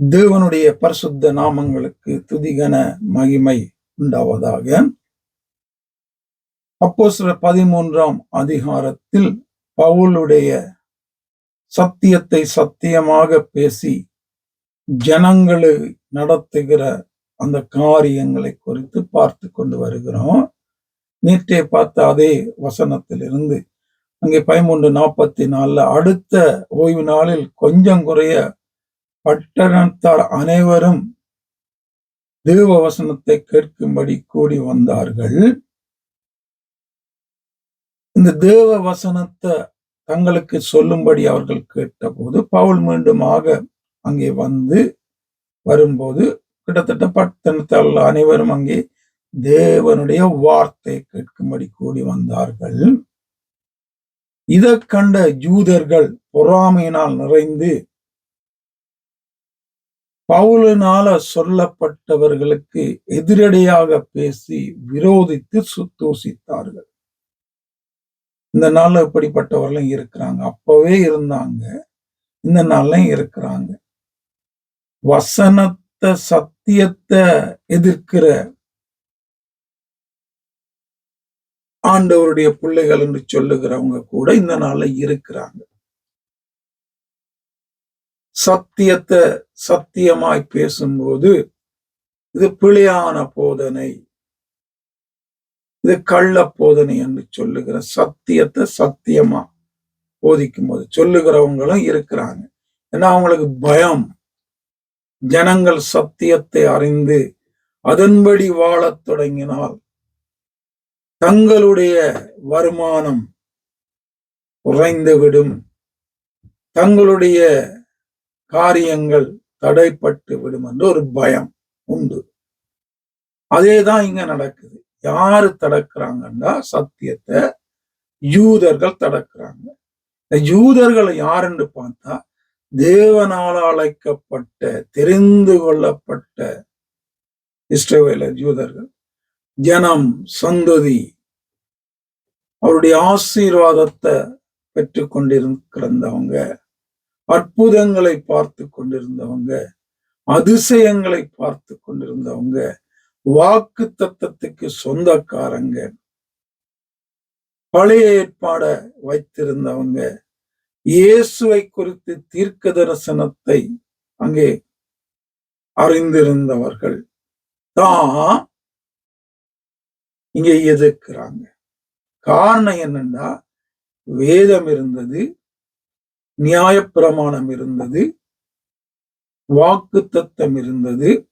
தேவனுடைய பரிசுத்த நாமங்களுக்கு துதிகன மகிமை உண்டாவதாக. அப்போ சில பதிமூன்றாம் அதிகாரத்தில் பவுலுடைய சத்தியத்தை சத்தியமாக பேசி ஜனங்களை நடத்துகிற அந்த காரியங்களை குறித்து பார்த்து கொண்டு வருகிறோம். நேற்றே பார்த்த அதே வசனத்திலிருந்து அங்கே பதிமூன்று நாற்பத்தி நாலுல அடுத்த ஓய்வு நாளில் கொஞ்சம் குறைய பட்டணத்தார் அனைவரும் தேவ வசனத்தை கேட்கும்படி கூடி வந்தார்கள். இந்த தேவ வசனத்தை தங்களுக்கு சொல்லும்படி அவர்கள் கேட்டபோது பவுல் மீண்டுமாக அங்கே வந்து வரும்போது கிட்டத்தட்ட பட்டணத்தால் அனைவரும் அங்கே தேவனுடைய வார்த்தை கேட்கும்படி கூடி வந்தார்கள். இதை கண்ட ஜூதர்கள் பொறாமையினால் நிறைந்து பவுலினால சொல்லப்பட்டவர்களுக்கு எதிரடியாக பேசி விரோதித்து சுத்தோசித்தார்கள். இந்த நாள்ல இப்படிப்பட்டவர்களும் இருக்கிறாங்க? அப்பவே இருந்தாங்க. இந்த நாள்லயும் இருக்கிறாங்க. வசனத்தை சத்தியத்தை எதிர்க்கிற ஆண்டவருடைய பிள்ளைகள் என்று சொல்லுகிறவங்க கூட இந்த நாள்ல இருக்கிறாங்க. சத்தியத்தை சத்தியமாய் பேசும்போது இது பிழையான போதனை. இது கள்ள போதனை என்று சொல்லுகிற சத்தியத்தை சத்தியமா போதிக்கும் போது சொல்லுகிறவங்களும் இருக்கிறாங்க. ஏன்னா அவங்களுக்கு பயம். ஜனங்கள் சத்தியத்தை அறிந்து அதன்படி வாழத் தொடங்கினால் தங்களுடைய வருமானம் குறைந்துவிடும். தங்களுடைய காரியங்கள் தடைப்பட்டு விடும் என்று ஒரு பயம் உண்டு. அதேதான் இங்க நடக்குது. யாரு தடக்குறாங்கன்னா சத்தியத்தை யூதர்கள் தடக்குறாங்க. இந்த யூதர்கள் யாருன்னு பார்த்தா தேவனால் அழைக்கப்பட்ட தெரிந்து கொள்ளப்பட்ட இஸ்ரவேலர் யூதர்கள். ஜனம் சந்ததி அவருடைய ஆசீர்வாதத்தை பெற்று கொண்டிருக்கிறவங்க அற்புதங்களை பார்த்து கொண்டிருந்தவங்க அதிசயங்களை பார்த்து கொண்டிருந்தவங்க வாக்கு தத்தத்துக்கு சொந்தக்காரங்க பழைய ஏற்பாட வைத்திருந்தவங்க இயேசுவை குறித்து தீர்க்க தரிசனத்தை அங்கே அறிந்திருந்தவர்கள் தான் இங்க எதிர்க்கிறாங்க. காரணம் என்னன்னா வேதம் இருந்தது நியாயப்பிரமாணம் இருந்தது. வாக்கு தத்தம் இருந்தது.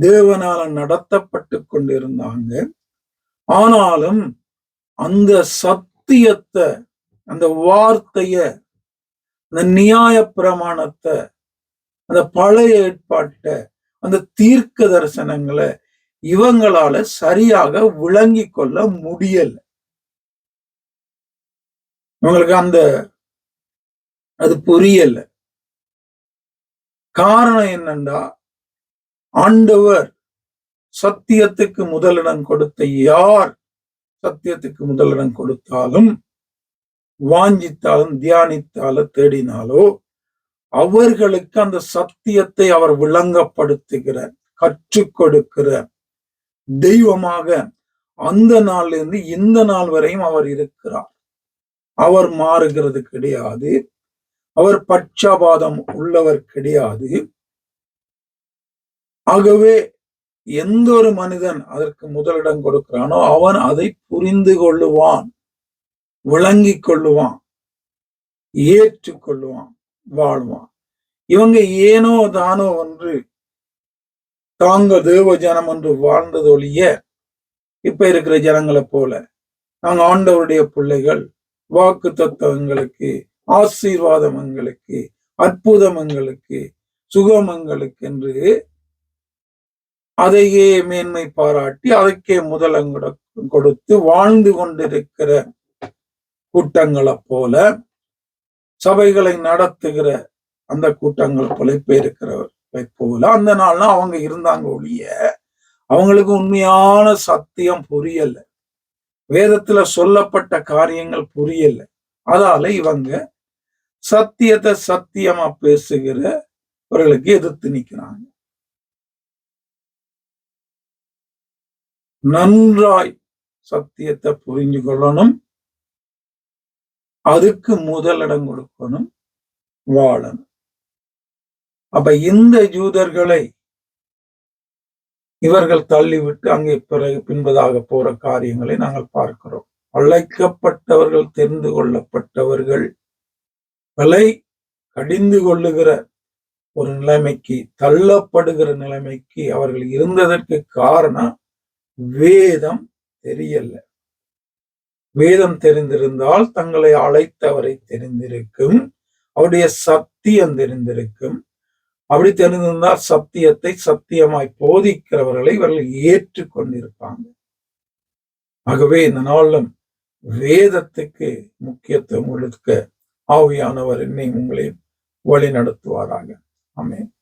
தேவனால நடத்தப்பட்டு கொண்டிருந்தாங்க. ஆனாலும் அந்த சத்தியத்தை அந்த வார்த்தைய அந்த நியாய பிரமாணத்தை அந்த பழைய ஏற்பாட்டை அந்த தீர்க்க தரிசனங்களை இவங்களால சரியாக விளங்கி கொள்ள முடியல. இவங்களுக்கு அந்த அது புரியல காரணம் என்னண்டா? ஆண்டவர் சத்தியத்துக்கு முதலிடம் கொடுத்த யார் சத்தியத்துக்கு முதலிடம் கொடுத்தாலும் வாஞ்சித்தாலும் தியானித்தாலும் தேடினாலோ அவர்களுக்கு அந்த சத்தியத்தை அவர் விளங்கப்படுத்துகிறார் கற்றுக் கொடுக்கிறார். தெய்வமாக அந்த நாள்ல இருந்து இந்த நாள் வரையும் அவர் இருக்கிறார். அவர் மாறுகிறது கிடையாது. அவர் பட்சபாதம் உள்ளவர் கிடையாது. ஆகவே எந்த ஒரு மனிதன் அதற்கு முதலிடம் கொடுக்கிறானோ அவன் அதை புரிந்து கொள்ளுவான் விளங்கி கொள்ளுவான் ஏற்றுக்கொள்ளுவான் வாழ்வான். இவங்க ஏனோ தானோ ஒன்று தாங்க தேவ ஜனம் என்று வாழ்ந்தது ஒழிய இப்ப இருக்கிற ஜனங்களை போல நாங்க ஆண்டவருடைய பிள்ளைகள் வாக்கு தத்துவங்களுக்கு ஆசீர்வாதம் எங்களுக்கு அற்புதம் எங்களுக்கு சுகம் எங்களுக்கு என்று அதையே மேன்மை பாராட்டி அதற்கே முதலங்கட கொடுத்து வாழ்ந்து கொண்டிருக்கிற கூட்டங்களை போல சபைகளை நடத்துகிற அந்த கூட்டங்கள் போல இப்ப இருக்கிறவர்களை போல அந்த நாள்னா அவங்க இருந்தாங்க ஒழிய அவங்களுக்கு உண்மையான சத்தியம் புரியல. வேதத்துல சொல்லப்பட்ட காரியங்கள் புரியல. அதால இவங்க சத்தியத்தை சத்தியமா பேசுகிறவர்களுக்கு எதிர்த்து நிற்கிறாங்க. நன்றாய் சத்தியத்தை புரிஞ்சு கொள்ளணும். அதுக்கு முதலிடம் கொடுக்கணும் வாழணும். அப்ப இந்த ஜூதர்களை இவர்கள் தள்ளிவிட்டு அங்கே பிறகு பின்பதாக போற காரியங்களை நாங்கள் பார்க்கிறோம். அழைக்கப்பட்டவர்கள் தெரிந்து கொள்ளப்பட்டவர்கள் விலை கடிந்து கொள்ளுகிற ஒரு நிலைமைக்கு தள்ளப்படுகிற நிலைமைக்கு அவர்கள் இருந்ததற்கு காரணம் வேதம் தெரியல. வேதம் தெரிந்திருந்தால் தங்களை அழைத்தவரை தெரிந்திருக்கும் அவருடைய சத்தியம் தெரிந்திருக்கும். அப்படி தெரிந்திருந்தால் சத்தியத்தை சத்தியமாய் போதிக்கிறவர்களை இவர்கள் ஏற்றுக்கொண்டிருப்பாங்க. ஆகவே இந்த நாளிலும் வேதத்துக்கு முக்கியத்துவம் கொடுக்க ஆவியானவர் என்னை உங்களை வழி நடத்துவாராக ஆமென்.